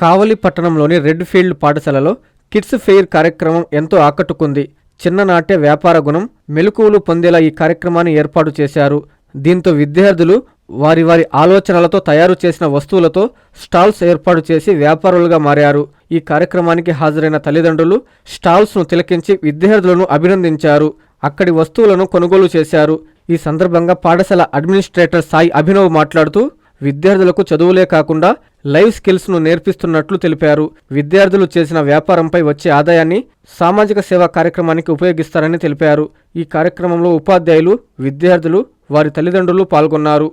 కావలి పట్టణంలోని red field పాఠశాలలో kids fair కార్యక్రమం ఎంతో ఆకట్టుకుంది. చిన్ననాటే వ్యాపార గుణం మెలకువలు పొందేలా ఈ కార్యక్రమాన్ని ఏర్పాటు చేశారు. దీంతో విద్యార్థులు వారి వారి ఆలోచనలతో తయారు చేసిన వస్తువులతో స్టాల్స్ ఏర్పాటు చేసి వ్యాపారులుగా మారారు. ఈ కార్యక్రమానికి హాజరైన తల్లిదండ్రులు స్టాల్స్ను తిలకించి విద్యార్థులను అభినందించారు. అక్కడి వస్తువులను కొనుగోలు చేశారు. ఈ సందర్భంగా పాఠశాల అడ్మినిస్ట్రేటర్ సాయి అభినవ్ మాట్లాడుతూ విద్యార్థులకు చదువులే కాకుండా లైవ్ స్కిల్స్ను నేర్పిస్తున్నట్లు తెలిపారు. విద్యార్థులు చేసిన వ్యాపారంపై వచ్చే ఆదాయాన్ని సామాజిక సేవా కార్యక్రమానికి ఉపయోగిస్తారని తెలిపారు. ఈ కార్యక్రమంలో ఉపాధ్యాయులు విద్యార్థులు వారి తల్లిదండ్రులు పాల్గొన్నారు.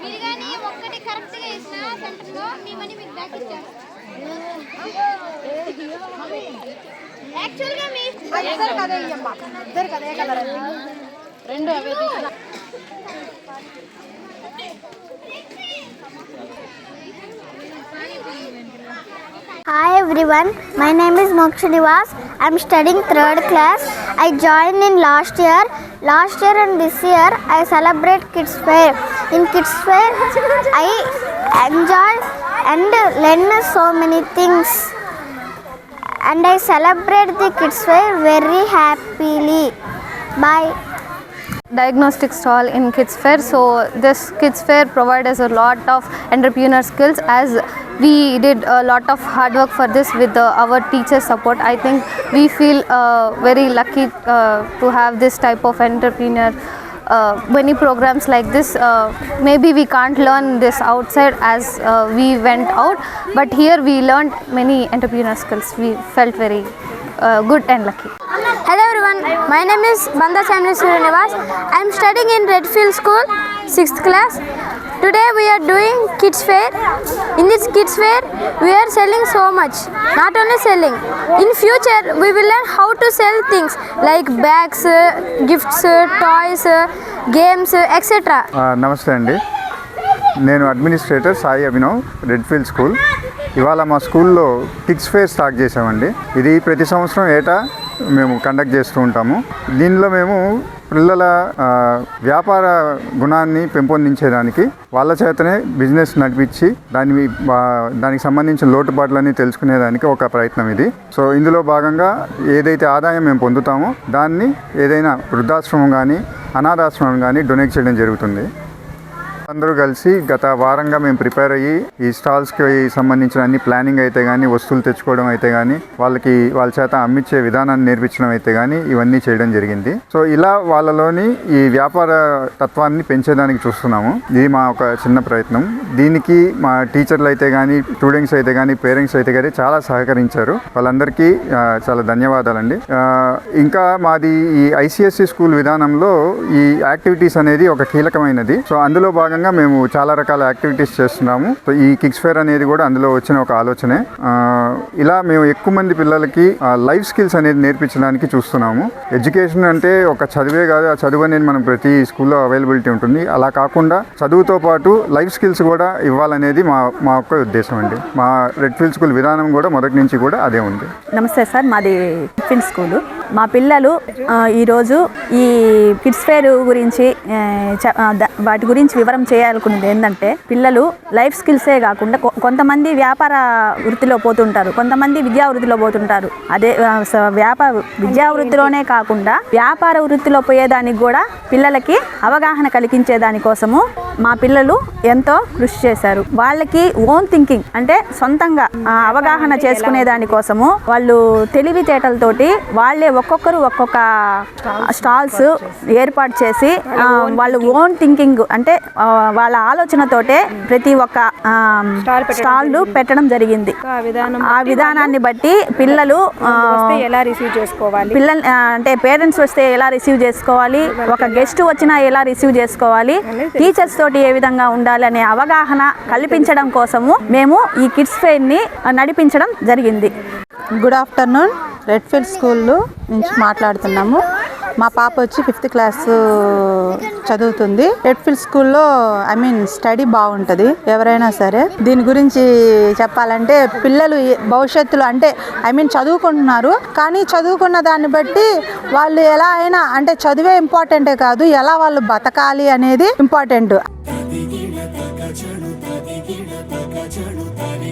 మీరు కానీ ఒక్కటి కరెక్ట్గా ఇచ్చిన సెంటర్లో మీ మనీ మీకు బ్యాక్ ఇచ్చారు యాక్చువల్గా మీ ఇద్దరు కదే ఇయ్యమ్మా ఇద్దరు కదే కలర్ రెండు అవే Hi everyone, my name is Moksha Nivas. I'm studying third class. I joined in last year. Last year and this year I celebrate Kids Fair. In Kids Fair I enjoy and learn so many things. And I celebrate the Kids Fair very happily. Bye. Diagnostic stall in kids fair. So this kids fair provides us a lot of entrepreneur skills as we did a lot of hard work for this with uh, our teacher support. I think we feel uh, very lucky uh, to have this type of entrepreneur uh, many programs like this. Uh, maybe we can't learn this outside as uh, we went out but here we learned many entrepreneur skills. We felt very uh, good and lucky. Hello my name is Banda Chamini Srinivas. I am studying in Redfield School, 6th class. Today we are doing kids fair. In this kids fair, we are selling so much. Not only selling. In future, we will learn how to sell things like bags, uh, gifts, uh, toys, uh, games, uh, etc. ఆ, నమస్తే అండి నేను administrator Sai Abhinav Red Field school ఇవాళ మా స్కూల్లో kicks fair start చేసామండి ఇది ప్రతి సంవత్సరం ఏటా మేము కండక్ట్ చేస్తూ ఉంటాము. దీనిలో మేము పిల్లల వ్యాపార గుణాన్ని పెంపొందించేదానికి వాళ్ళ చేతనే బిజినెస్ నడిపించి దాని మీ- దానికి సంబంధించిన లోటుపాట్లన్నీ తెలుసుకునేదానికి ఒక ప్రయత్నం ఇది. సో ఇందులో భాగంగా ఏదైతే ఆదాయం మేము పొందుతామో దాన్ని ఏదైనా వృద్ధాశ్రమం కానీ అనాథాశ్రమం కానీ డొనేట్ చేయడం జరుగుతుంది. అందరూ కలిసి గత వారంగా మేము ప్రిపేర్ అయ్యి ఈ స్టాల్స్కి సంబంధించిన అన్ని ప్లానింగ్ అయితే కానీ వస్తువులు తెచ్చుకోవడం అయితే కానీ వాళ్ళకి వాళ్ళ చేత అమ్మించే విధానాన్ని నేర్పించడం అయితే కానీ ఇవన్నీ చేయడం జరిగింది. సో ఇలా వాళ్ళలోని ఈ వ్యాపార తత్వాన్ని పెంచేదానికి చూస్తున్నాము. ఇది మా ఒక చిన్న ప్రయత్నం. దీనికి మా టీచర్లు అయితే కానీ స్టూడెంట్స్ అయితే కానీ పేరెంట్స్ అయితే కానీ చాలా సహకరించారు. వాళ్ళందరికీ చాలా ధన్యవాదాలండి. ఇంకా మాది ఈ ఐసిఎస్సి స్కూల్ విధానంలో ఈ యాక్టివిటీస్ అనేది ఒక కీలకమైనది. సో అందులో భాగంగా మేము చాలా రకాల యాక్టివిటీస్ చేస్తున్నాము. సో ఈ కిక్స్ ఫేర్ అనేది కూడా అందులో వచ్చిన ఒక ఆలోచనే. ఇలా మేము ఎక్కువ మంది పిల్లలకి లైఫ్ స్కిల్స్ అనేది నేర్పించడానికి చూస్తున్నాము. ఎడ్యుకేషన్ అంటే ఒక చదివే కాదు ఆ చదువు అనేది మనం ప్రతి స్కూల్లో అవైలబిలిటీ ఉంటుంది. అలా కాకుండా చదువుతో పాటు లైఫ్ స్కిల్స్ కూడా ఇవ్వాలనేది మా మా యొక్క ఉద్దేశం అండి. మా రెడ్ ఫీల్డ్ స్కూల్ విధానం కూడా మొదటి నుంచి కూడా అదే ఉంది. నమస్తే సార్ మాది టిఫిన్ స్కూలు. మా పిల్లలు ఈరోజు ఈ కిడ్స్ ఫేర్ గురించి చ- వాటి గురించి వివరం చేయాలనుకున్నది ఏంటంటే పిల్లలు లైఫ్ స్కిల్సే కాకుండా కొ- కొంతమంది వ్యాపార వృత్తిలో పోతుంటారు కొంతమంది విద్యా వృత్తిలో పోతుంటారు. అదే వ్యాపార విద్యా వృత్తిలోనే కాకుండా వ్యాపార వృత్తిలో పోయేదానికి కూడా పిల్లలకి అవగాహన కలిగించే దానికోసము మా పిల్లలు ఎంతో కృషి చేశారు. వాళ్ళకి ఓన్ థింకింగ్ అంటే సొంతంగా అవగాహన చేసుకునే దానికోసము వాళ్ళు తెలివితేటలతోటి వాళ్ళే ఒక్కొక్కరు ఒక్కొక్క స్టాల్స్ ఏర్పాటు చేసి వాళ్ళు ఓన్ థింకింగ్ అంటే వాళ్ళ ఆలోచనతోటే ప్రతి ఒక్క స్టాళ్ళు పెట్టడం జరిగింది. ఆ విధానం ఆ విధానాన్ని బట్టి పిల్లలు ఎలా రిసీవ్ చేసుకోవాలి? పిల్లలు అంటే పేరెంట్స్ వస్తే ఎలా రిసీవ్ చేసుకోవాలి? ఒక గెస్ట్ వచ్చినా ఎలా రిసీవ్ చేసుకోవాలి? టీచర్స్ తోటి ఏ విధంగా ఉండాలి అనే అవగాహన కల్పించడం కోసము మేము ఈ కిడ్స్ ఫెయిర్ని నడిపించడం జరిగింది. గుడ్ ఆఫ్టర్నూన్ రెడ్ఫీల్డ్ స్కూల్ నుంచి మాట్లాడుతున్నాము. మా పాప వచ్చి ఫిఫ్త్ క్లాస్ చదువుతుంది. రెడ్ఫీల్డ్ స్కూల్లో ఐ మీన్ స్టడీ బాగుంటుంది. ఎవరైనా సరే దీని గురించి చెప్పాలంటే పిల్లలు భవిష్యత్తులో అంటే ఐ మీన్ చదువుకుంటున్నారు. కానీ చదువుకున్న దాన్ని బట్టి వాళ్ళు ఎలా అయినా అంటే చదివే ఇంపార్టెంటే కాదు ఎలా వాళ్ళు బతకాలి అనేది ఇంపార్టెంట్